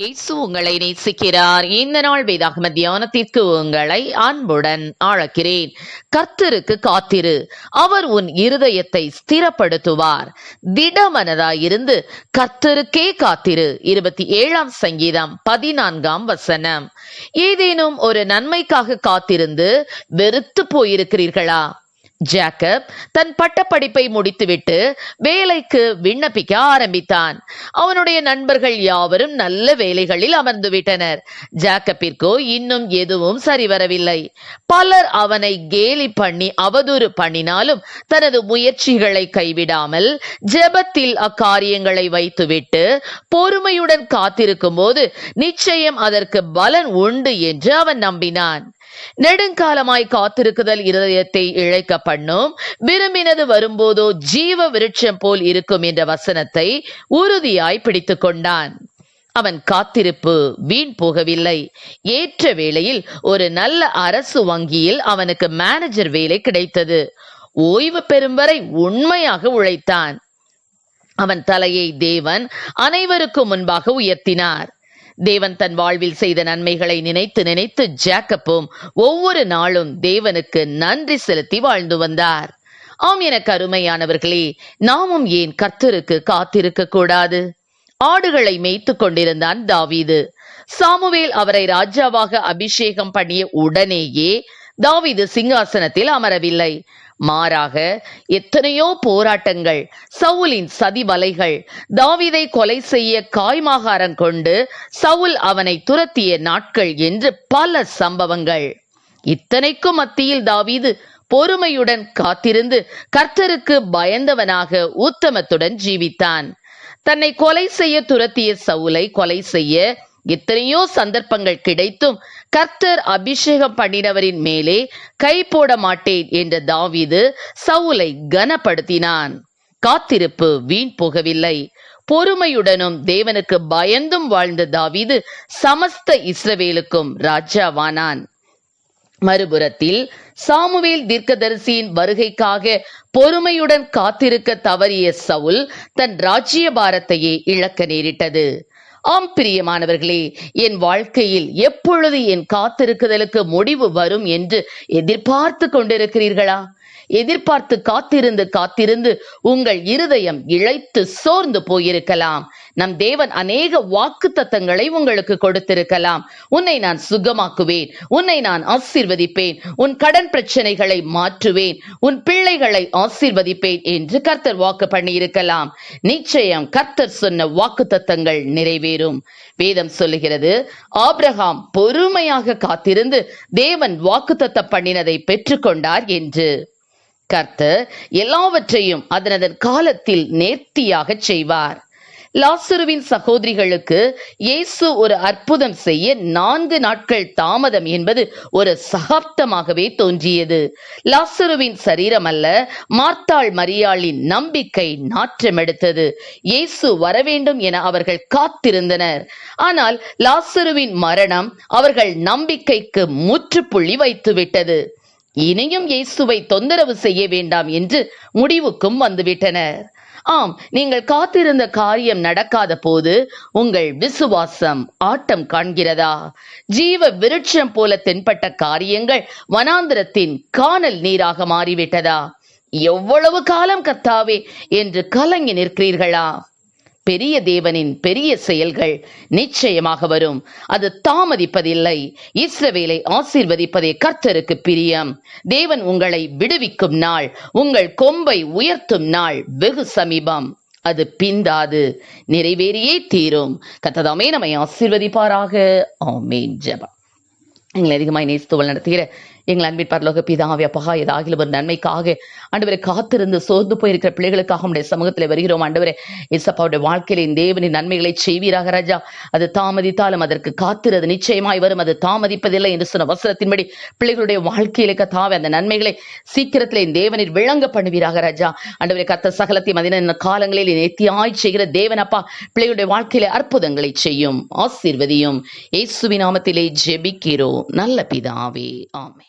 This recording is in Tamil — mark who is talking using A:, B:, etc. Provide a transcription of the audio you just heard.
A: இயேசு உங்களை நேசிக்கிறார். இந்த நாள் வேதாகம தியானத்திற்கு உங்களை அன்புடன் அழைக்கிறேன் கர்த்தருக்கு காத்திரு. அவர் உன் இருதயத்தை ஸ்திரப்படுத்துவார். திடமனதாயிருந்து கர்த்தருக்கே காத்திரு. இருபத்தி ஏழாம் சங்கீதம் பதினான்காம் வசனம். ஏதேனும் ஒரு நன்மைக்காக காத்திருந்து வெறுத்து போயிருக்கிறீர்களா? ஜேக்கப் தன் பட்டப்படிப்பை முடித்துவிட்டு வேலைக்கு விண்ணப்பிக்க ஆரம்பித்தான். அவனுடைய நண்பர்கள் யாவரும் நல்ல வேலைகளில் அமர்ந்து விட்டனர் இன்னும் எதுவும் சரிவரவில்லை. பலர் அவனை கேலி பண்ணி அவதூறு பண்ணினாலும் தனது முயற்சிகளை கைவிடாமல் ஜெபத்தில் அக்காரியங்களை வைத்துவிட்டு பொறுமையுடன் காத்திருக்கும் போது நிச்சயம் அதற்கு பலன் உண்டு என்று அவன் நம்பினான். நெடுங்காலமாய் காத்திருக்குதல் இருதயத்தை இழைக்க பண்ணும் விரும்பினது வரும்போதோ ஜீவ விருட்சம் போல் இருக்கும் என்ற வசனத்தை உறுதியாய் பிடித்துக் கொண்டான். அவன் காத்திருப்பு வீண் போகவில்லை. ஏற்ற வேளையில் ஒரு நல்ல அரசு வங்கியில் அவனுக்கு மேனேஜர் வேலை கிடைத்தது. ஓய்வு பெறும் வரை உண்மையாக உழைத்தான். அவன் தலையை தேவன் அனைவருக்கும் முன்பாக உயர்த்தினார். தேவன் தன் வாழ்வில் செய்த நன்மைகளை நினைத்து நினைத்து ஜாக்கப்பும் ஒவ்வொரு நாளும் தேவனுக்கு நன்றி செலுத்தி வாழ்ந்து வந்தார். ஆம் என கருமையானவர்களே நாமும் ஏன் கர்த்தருக்கு காத்திருக்க கூடாது? ஆடுகளை மேய்த்து கொண்டிருந்தான் தாவீது. சாமுவேல் அவரை ராஜாவாக அபிஷேகம் பண்ணிய உடனேயே தாவீது சிங்காசனத்தில் அமரவில்லை. மாறாக எத்தனையோ போராட்டங்கள் சவுலின் சதி வலைகள் தாவிதை கொலை செய்ய காய்மாகாரம் கொண்டு சவுல் அவனை துரத்திய நாட்கள் என்று பல சம்பவங்கள். இத்தனைக்கும் மத்தியில் தாவீது பொறுமையுடன் காத்திருந்து கர்த்தருக்கு பயந்தவனாக உத்தமத்துடன் ஜீவித்தான். தன்னை கொலை செய்ய துரத்திய சவுலை கொலை செய்ய எத்தனையோ சந்தர்ப்பங்கள் கிடைத்தும் கர்த்தர் அபிஷேகம் பண்ணினவரின் மேலே கை போட மாட்டேன் என்ற தாவீது சவுலை கனப்படுத்தினான். காத்திருப்பு வீண் போகவில்லை. பொறுமையுடனும் தேவனுக்கு பயந்தும் வாழ்ந்த தாவீது சமஸ்த இஸ்ரவேலுக்கும் ராஜாவானான். மறுபுறத்தில் சாமுவேல் தீர்க்கதரிசியின் வருகைக்காக பொறுமையுடன் காத்திருக்க தவறிய சவுல் தன் ராஜ்ய பாரத்தையே இழக்க நேரிட்டது. ஆம் பிரியமானவர்களே என் வாழ்க்கையில் எப்பொழுது என் காத்திருக்குதலுக்கு முடிவு வரும் என்று எதிர்பார்த்து கொண்டிருக்கிறீர்களா? எதிர்பார்த்து காத்திருந்து காத்திருந்து உங்கள் இருதயம் இழைத்து சோர்ந்து போயிருக்கலாம். நம் தேவன் அநேக வாக்கு தத்தங்களை உங்களுக்கு கொடுத்திருக்கலாம். உன்னை நான் சுகமாக்குவேன். உன்னை நான் ஆசீர்வதிப்பேன். உன் கடன் பிரச்சனைகளை மாற்றுவேன். உன் பிள்ளைகளை ஆசீர்வதிப்பேன் என்று கர்த்தர் வாக்கு பண்ணியிருக்கலாம். நிச்சயம் கர்த்தர் சொன்ன வாக்கு தத்தங்கள் நிறைவேறும். வேதம் சொல்லுகிறது ஆப்ரஹாம் பொறுமையாக காத்திருந்து தேவன் வாக்குத்தத்த பண்ணினதை பெற்றுக்கொண்டார் என்று. கர்த்தர் எல்லாவற்றையும் அதனதன் காலத்தில் நேர்த்தியாக செய்வார். லாசுருவின் சகோதரிகளுக்கு இயேசு ஒரு அற்புதம் செய்ய நான்கு நாட்கள் தாமதம் என்பது ஒரு சகாப்தமாகவே தோன்றியது. லாசுருவின் சரீரம் அல்ல மார்த்தாள் மரியாளின் நம்பிக்கை நாற்றமெடுத்தது. இயேசு வரவேண்டும் என அவர்கள் காத்திருந்தனர். ஆனால் லாசுருவின் மரணம் அவர்கள் நம்பிக்கைக்கு முற்றுப்புள்ளி வைத்துவிட்டது. இனியும் இயேசுவை தொந்தரவு செய்ய வேண்டாம் என்று முடிவுக்கும் வந்துவிட்டனர். ஆம் நீங்கள் காத்திருந்த காரியம் நடக்காத போது உங்கள் விசுவாசம் ஆட்டம் காண்கிறதா? ஜீவ விருட்சம் போல தென்பட்ட காரியங்கள் வனாந்திரத்தின் காணல் நீராக மாறிவிட்டதா? எவ்வளவு காலம் கத்தாவே என்று கலங்கி நிற்கிறீர்களா? பெரிய தேவனின் பெரிய செயல்கள் நிச்சயமாக வரும். அது தாமதிப்பதில்லை. இஸ்ரவேலை ஆசீர்வதிப்பதே கர்த்தருக்கு பிரியம். தேவன் உங்களை விடுவிக்கும் நாள் உங்கள் கொம்பை உயர்த்தும் நாள் வெகு சமீபம். அது பிந்தாது நிறைவேறியே தீரும். கத்ததாமே நம்மை ஆசீர்வதிப்பாராக. ஆமேன். ஜபம். எங்களை அதிகமாய் நேசித்து நடத்துகிற எங்கள் அன்பின் பரலோக பிதாவே அப்பா ஏதாகிலும் ஒரு நன்மைக்காக ஆண்டவரை காத்திருந்து சோர்ந்து போயிருக்கிற பிள்ளைகளுக்காக உடைய சமூகத்தில் வருகிறோம். ஆண்டவரே இசப்பாவுடைய வாழ்க்கையில இந்த தேவனின் நன்மைகளை செய்வீராக ராஜா. அது தாமதித்தாலும் அதற்கு காத்திருது. நிச்சயமாய் வரும். அது தாமதிப்பதில்லை என்று சொன்ன வசனத்தின்படி பிள்ளைகளுடைய வாழ்க்கையில கத்தாவே அந்த நன்மைகளை சீக்கிரத்தில் இந்த தேவனில் விளங்க பண்ணுவீராக ராஜா. ஆண்டவரை கத்த சகலத்தையும் அதின காலங்களில் நேர்த்தியாய் செய்கிற தேவன் அப்பா பிள்ளைகளுடைய வாழ்க்கையில அற்புதங்களை செய்யும் ஆசீர்வதியும். இயேசுவின் நாமத்திலே ஜெபிக்கிறோம். நல்ல பிதாவே ஆமே